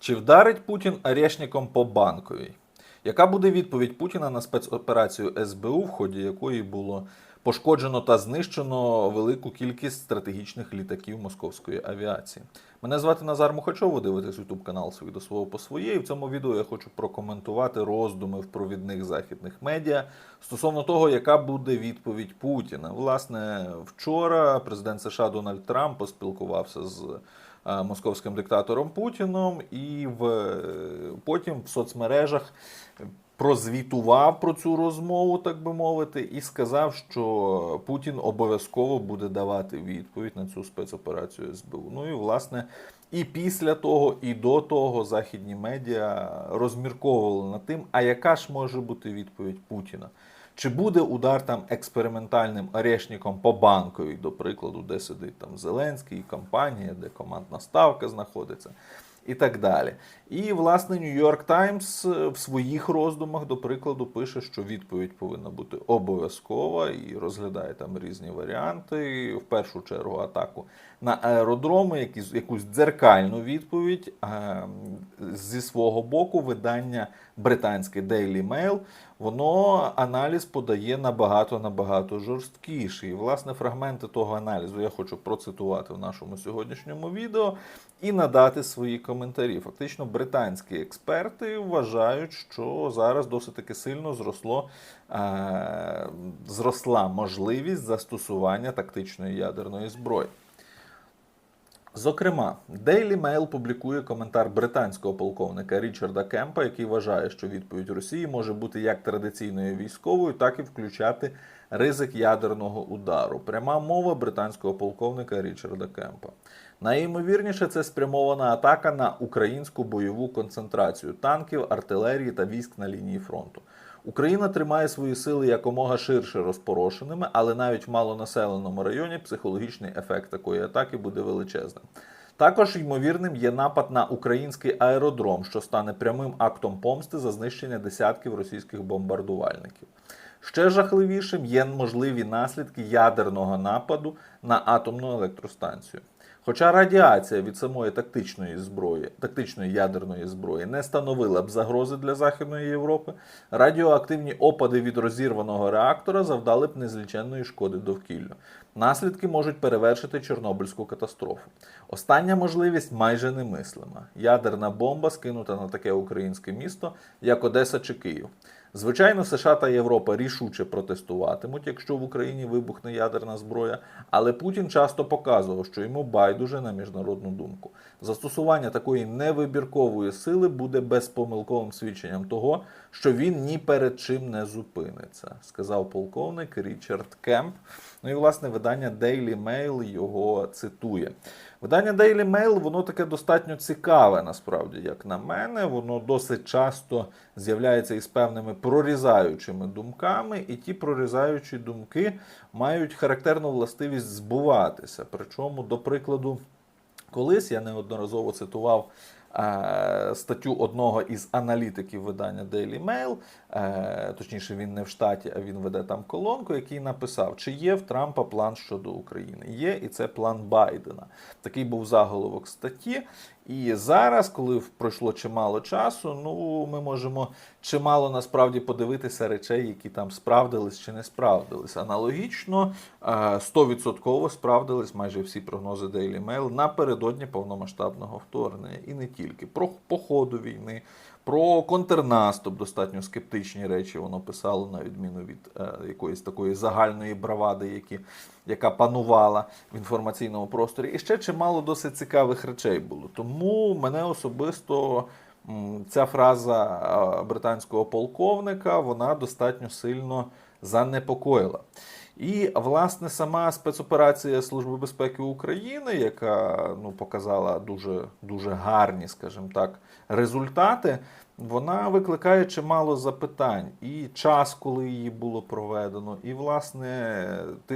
Чи вдарить Путін арешником по банковій? Яка буде відповідь Путіна на спецоперацію СБУ, в ході якої було пошкоджено та знищено велику кількість стратегічних літаків московської авіації? Мене звати Назар Мухачов, ви дивитесь YouTube канал «Свій до свого по своє. І в цьому відео я хочу прокоментувати роздуми в провідних західних медіа стосовно того, яка буде відповідь Путіна. Власне, вчора президент США Дональд Трамп поспілкувався з е, московським диктатором Путіном, і в потім в соцмережах прозвітував про цю розмову, так би мовити, і сказав, що Путін обов'язково буде давати відповідь на цю спецоперацію СБУ. Ну і власне. І після того, і до того західні медіа розмірковували над тим, а яка ж може бути відповідь Путіна? Чи буде удар там експериментальним орешником по банковій, до прикладу, де сидить там Зеленський, компанія, де командна ставка знаходиться, і так далі. І власне Нью-Йорк Таймс в своїх роздумах, до прикладу, пише, що відповідь повинна бути обов'язкова і розглядає там різні варіанти. В першу чергу атаку на аеродроми, якісь, якусь дзеркальну відповідь е, зі свого боку видання британське Daily Mail, воно аналіз подає набагато набагато жорсткіший. І, власне, фрагменти того аналізу я хочу процитувати в нашому сьогоднішньому відео і надати свої коментарі. Фактично, британські експерти вважають, що зараз досить таки сильно зросло, е, зросла можливість застосування тактичної ядерної зброї. Зокрема, Daily Mail публікує коментар британського полковника Річарда Кемпа, який вважає, що відповідь Росії може бути як традиційною військовою, так і включати ризик ядерного удару. Пряма мова британського полковника Річарда Кемпа. Найімовірніше, це спрямована атака на українську бойову концентрацію танків, артилерії та військ на лінії фронту. Україна тримає свої сили якомога ширше розпорошеними, але навіть в малонаселеному районі психологічний ефект такої атаки буде величезним. Також ймовірним є напад на український аеродром, що стане прямим актом помсти за знищення десятків російських бомбардувальників. Ще жахливішим є можливі наслідки ядерного нападу на атомну електростанцію. Хоча радіація від самої тактичної зброї, тактичної ядерної зброї не становила б загрози для Західної Європи, радіоактивні опади від розірваного реактора завдали б незліченної шкоди довкіллю. Наслідки можуть перевершити Чорнобильську катастрофу. Остання можливість майже немислима. Ядерна бомба скинута на таке українське місто, як Одеса чи Київ. Звичайно, США та Європа рішуче протестуватимуть, якщо в Україні вибухне ядерна зброя, але Путін часто показував, що йому байдуже на міжнародну думку. Застосування такої невибіркової сили буде безпомилковим свідченням того, що він ні перед чим не зупиниться, сказав полковник Річард Кемп. Ну і власне видання Daily Mail його цитує. Видання Daily Mail, воно таке достатньо цікаве, насправді, як на мене. Воно досить часто з'являється із певними прорізаючими думками, і ті прорізаючі думки мають характерну властивість збуватися. Причому, до прикладу, колись я неодноразово цитував. Е, Статтю одного із аналітиків видання Daily Mail, е, точніше, він не в штаті, а він веде там колонку, який написав, чи є в Трампа план щодо України. Є, і це план Байдена. Такий був заголовок статті. І зараз, коли пройшло чимало часу, ну ми можемо чимало насправді подивитися речей, які там справдились чи не справдились. Аналогічно е, 100% справдились майже всі прогнози Daily Mail напередодні повномасштабного вторгнення. І не тільки про по ходу війни, про контрнаступ, достатньо скептичні речі воно писало, на відміну від е, якоїсь такої загальної бравади, які, яка панувала в інформаційному просторі. І ще чимало досить цікавих речей було. Тому мене особисто ця фраза е, британського полковника вона достатньо сильно занепокоїла. І власне сама спецоперація Служби безпеки України, яка ну показала дуже дуже гарні, скажімо так, результати, вона викликає чимало запитань. І час, коли її було проведено, і власне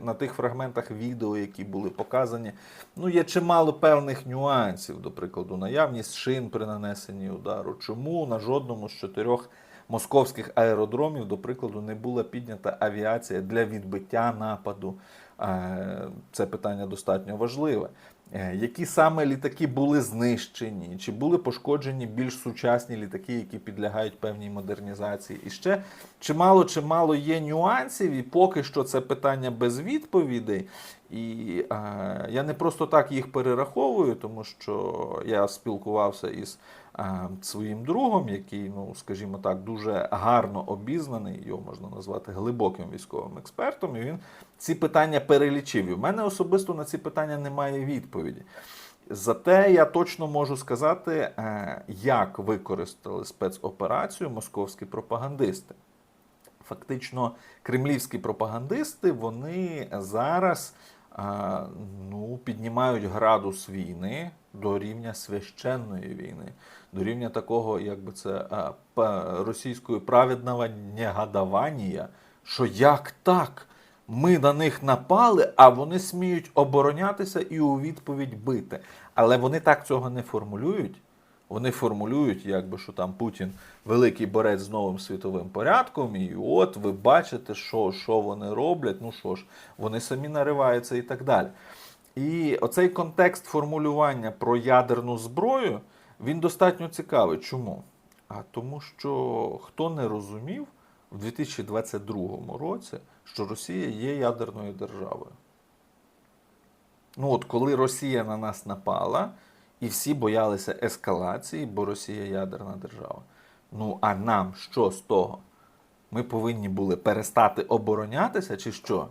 на тих фрагментах відео, які були показані, ну є чимало певних нюансів, до прикладу, наявність шин при нанесенні удару. Чому на жодному з чотирьох московських аеродромів, до прикладу, не була піднята авіація для відбиття нападу. Е, Це питання достатньо важливе. е, які саме літаки були знищені, чи були пошкоджені більш сучасні літаки, які підлягають певній модернізації. І ще чимало чимало є нюансів, і поки що це питання без відповідей. І е, я не просто так їх перераховую, тому що я спілкувався із своїм другом, який, ну скажімо так, дуже гарно обізнаний, його можна назвати глибоким військовим експертом. І він ці питання перелічив. І в мене особисто на ці питання немає відповіді. Зате я точно можу сказати, е, як використали спецоперацію московські пропагандисти. Фактично, кремлівські пропагандисти вони зараз ну, піднімають градус війни до рівня священної війни, до рівня такого, як би це російською праведного негадавання, що як так? Ми на них напали, а вони сміють оборонятися і у відповідь бити. Але вони так цього не формулюють. Вони формулюють, якби що там Путін великий борець з новим світовим порядком, і от ви бачите, що, що вони роблять. Ну що ж, вони самі нариваються і так далі. І оцей контекст формулювання про ядерну зброю він достатньо цікавий. Чому? А тому, що хто не розумів в 2022 році, що Росія є ядерною державою. Ну от коли Росія на нас напала, і всі боялися ескалації, бо Росія ядерна держава. Ну а нам що з того? Ми повинні були перестати оборонятися, чи що?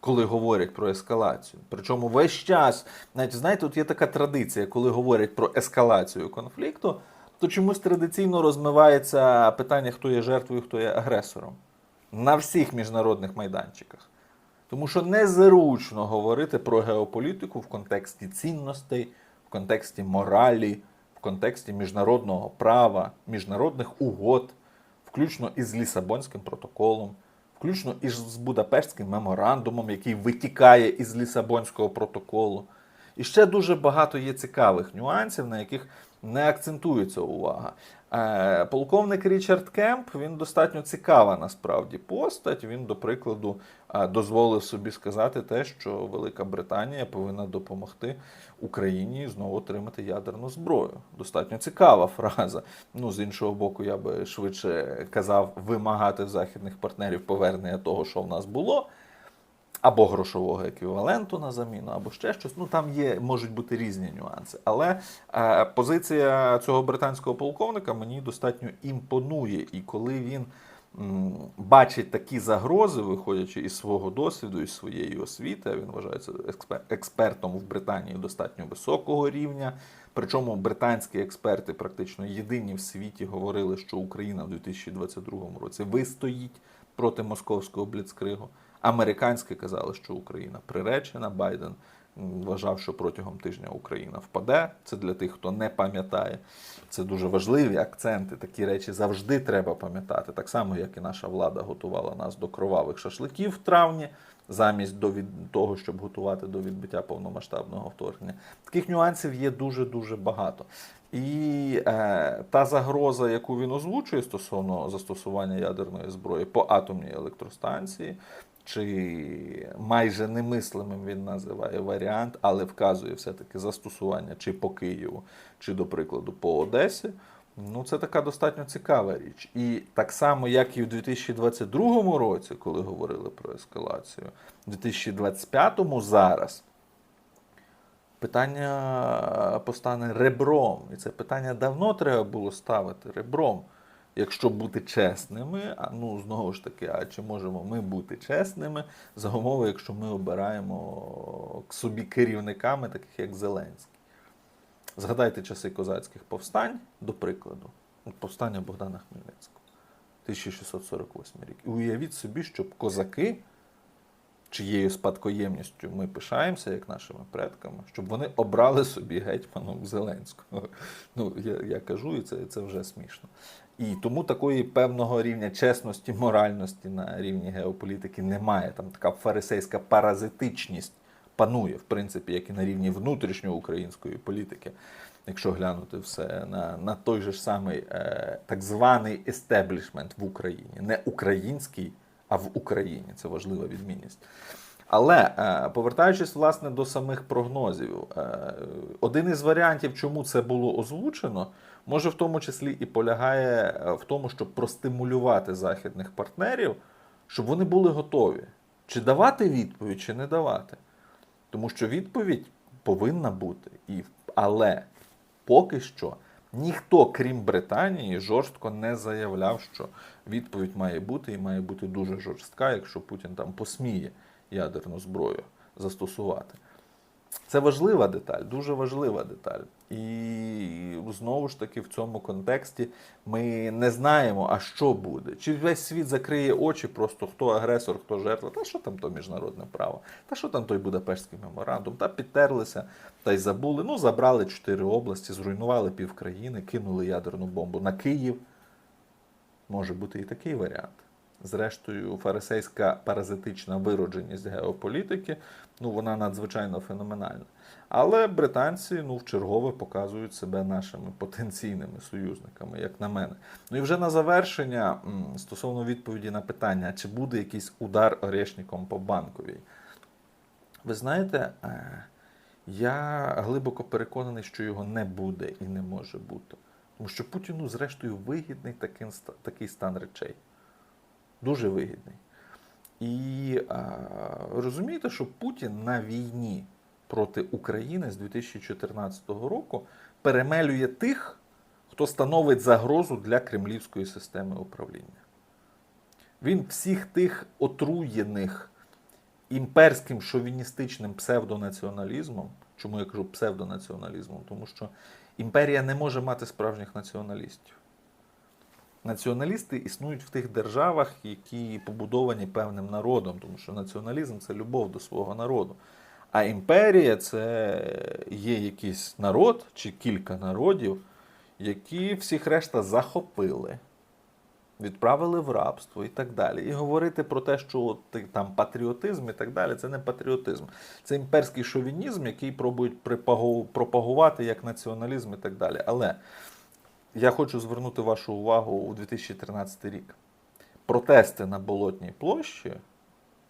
Коли говорять про ескалацію. Причому весь час, навіть знаєте, тут є така традиція, коли говорять про ескалацію конфлікту, то чомусь традиційно розмивається питання, хто є жертвою, хто є агресором. На всіх міжнародних майданчиках. Тому що незручно говорити про геополітику в контексті цінностей, в контексті моралі, в контексті міжнародного права, міжнародних угод, включно із Лісабонським протоколом, включно із Будапештським меморандумом, який витікає із Лісабонського протоколу. І ще дуже багато є цікавих нюансів, на яких не акцентується увага. Е, Полковник Річард Кемп він достатньо цікава насправді постать. Він, до прикладу, е, дозволив собі сказати те, що Велика Британія повинна допомогти Україні знову отримати ядерну зброю. Достатньо цікава фраза. Ну, з іншого боку, я би швидше казав вимагати західних партнерів повернення того, що в нас було або грошового еквіваленту на заміну, або ще щось. Ну там є, можуть бути різні нюанси. Але е, позиція цього британського полковника мені достатньо імпонує. І коли він м, бачить такі загрози, виходячи із свого досвіду, із своєї освіти, він вважається експер- експертом в Британії достатньо високого рівня. Причому британські експерти практично єдині в світі говорили, що Україна в 2022 році вистоїть проти московського бліцкригу. Американські казали, що Україна приречена. Байден вважав, що протягом тижня Україна впаде. Це для тих, хто не пам'ятає. Це дуже важливі акценти. Такі речі завжди треба пам'ятати. Так само, як і наша влада готувала нас до кровавих шашликів в травні, замість до від того, щоб готувати до відбиття повномасштабного вторгнення. Таких нюансів є дуже дуже багато. І е, та загроза, яку він озвучує стосовно застосування ядерної зброї по атомній електростанції, чи майже немислимим він називає варіант, але вказує все-таки застосування чи по Києву, чи, до прикладу, по Одесі. Ну, це така достатньо цікава річ. І так само, як і в 2022 році, коли говорили про ескалацію, в 2025 зараз питання постане ребром. І це питання давно треба було ставити ребром. Якщо бути чесними, а ну знову ж таки, а чи можемо ми бути чесними за умови, якщо ми обираємо к собі керівниками, таких як Зеленський? Згадайте часи козацьких повстань, до прикладу, повстання Богдана Хмельницького, 1648 рік. І уявіть собі, щоб козаки, чиєю спадкоємністю ми пишаємося, як нашими предками, щоб вони обрали собі гетьманом Зеленського. Ну, я, я кажу, і це, це вже смішно. І тому такої певного рівня чесності, моральності на рівні геополітики немає. Там така фарисейська паразитичність панує, в принципі, як і на рівні внутрішньоукраїнської політики. Якщо глянути все на, на той же ж самий е, так званий естеблішмент в Україні, не український, а в Україні. Це важлива відмінність. Але е, повертаючись власне до самих прогнозів, е, один із варіантів, чому це було озвучено, може в тому числі і полягає е, в тому, щоб простимулювати західних партнерів, щоб вони були готові, чи давати відповідь, чи не давати. Тому що відповідь повинна бути. І, але поки що ніхто, крім Британії, жорстко не заявляв, що відповідь має бути і має бути дуже жорстка, якщо Путін там посміє ядерну зброю застосувати. Це важлива деталь, дуже важлива деталь. І знову ж таки в цьому контексті ми не знаємо, а що буде. Чи весь світ закриє очі, просто хто агресор, хто жертва, та що там то міжнародне право, та що там той Будапештський меморандум, та підтерлися, та й забули. Ну, забрали чотири області, зруйнували пів країни, кинули ядерну бомбу на Київ. Може бути і такий варіант. Зрештою, фарисейська паразитична виродженість геополітики, ну вона надзвичайно феноменальна. Але британці ну, вчергове показують себе нашими потенційними союзниками, як на мене. Ну і вже на завершення стосовно відповіді на питання, чи буде якийсь удар орешником по банковій. Ви знаєте, е, я глибоко переконаний, що його не буде і не може бути. Тому що Путіну, зрештою, вигідний такий стан речей. Дуже вигідний. І а, розумієте, що Путін на війні проти України з 2014 року перемелює тих, хто становить загрозу для кремлівської системи управління. Він всіх тих отруєних імперським шовіністичним псевдонаціоналізмом. Чому я кажу псевдонаціоналізмом? Тому що імперія не може мати справжніх націоналістів. Націоналісти існують в тих державах, які побудовані певним народом, тому що націоналізм це любов до свого народу. А імперія це є якийсь народ чи кілька народів, які всіх решта захопили, відправили в рабство і так далі. І говорити про те, що от там патріотизм і так далі, це не патріотизм. Це імперський шовінізм, який пробують пропагувати як націоналізм і так далі. Але я хочу звернути вашу увагу у 2013 рік. Протести на Болотній площі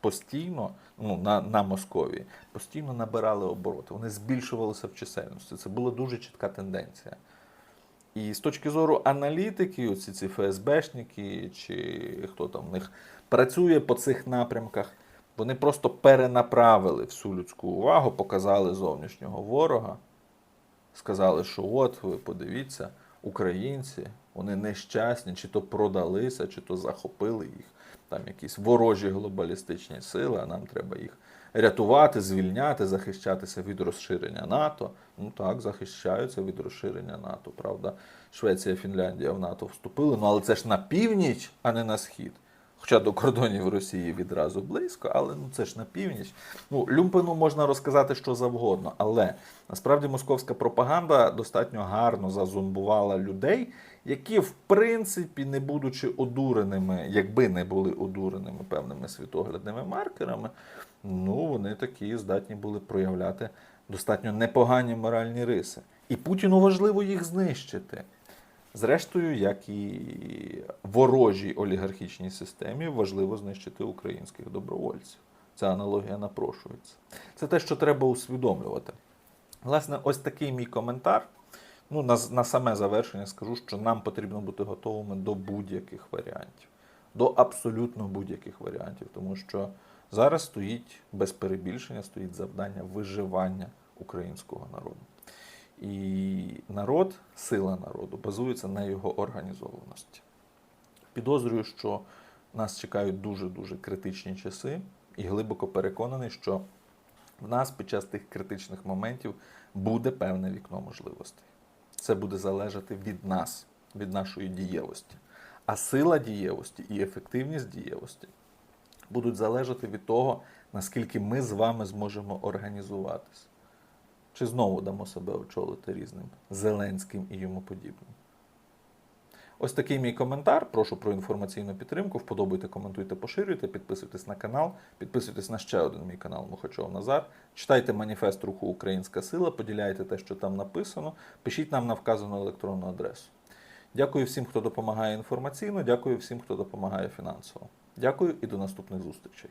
постійно, ну, на, на Московії, постійно набирали обороти. Вони збільшувалися в чисельності. Це була дуже чітка тенденція. І з точки зору аналітики, оці ці ФСБшники, чи хто там в них працює по цих напрямках, вони просто перенаправили всю людську увагу, показали зовнішнього ворога, сказали, що от ви подивіться, українці, вони нещасні, чи то продалися, чи то захопили їх. Там якісь ворожі глобалістичні сили, а нам треба їх рятувати, звільняти, захищатися від розширення НАТО. Ну так, захищаються від розширення НАТО. Правда, Швеція, Фінляндія в НАТО вступили. Ну але це ж на північ, а не на схід. Хоча до кордонів Росії відразу близько, але ну це ж на північ. Ну, Люмпену можна розказати що завгодно, але насправді московська пропаганда достатньо гарно зазумбувала людей, які, в принципі, не будучи одуреними, якби не були одуреними певними світоглядними маркерами, ну вони такі здатні були проявляти достатньо непогані моральні риси. І Путіну важливо їх знищити. Зрештою, як і ворожій олігархічній системі, важливо знищити українських добровольців. Ця аналогія напрошується. Це те, що треба усвідомлювати. Власне, ось такий мій коментар. Ну, на, на саме завершення скажу, що нам потрібно бути готовими до будь-яких варіантів, до абсолютно будь-яких варіантів, тому що зараз стоїть без перебільшення, стоїть завдання виживання українського народу. І народ, сила народу, базується на його організованості. Підозрюю, що нас чекають дуже-дуже критичні часи, і глибоко переконаний, що в нас під час тих критичних моментів буде певне вікно можливостей. Це буде залежати від нас, від нашої дієвості. А сила дієвості і ефективність дієвості будуть залежати від того, наскільки ми з вами зможемо організуватись. Чи знову дамо себе очолити різним Зеленським і йому подібним. Ось такий мій коментар. Прошу про інформаційну підтримку. Вподобайте, коментуйте, поширюйте, підписуйтесь на канал, підписуйтесь на ще один мій канал Мухачов Назар. Читайте маніфест руху Українська Сила, поділяйте те, що там написано. Пишіть нам на вказану електронну адресу. Дякую всім, хто допомагає інформаційно. Дякую всім, хто допомагає фінансово. Дякую і до наступних зустрічей.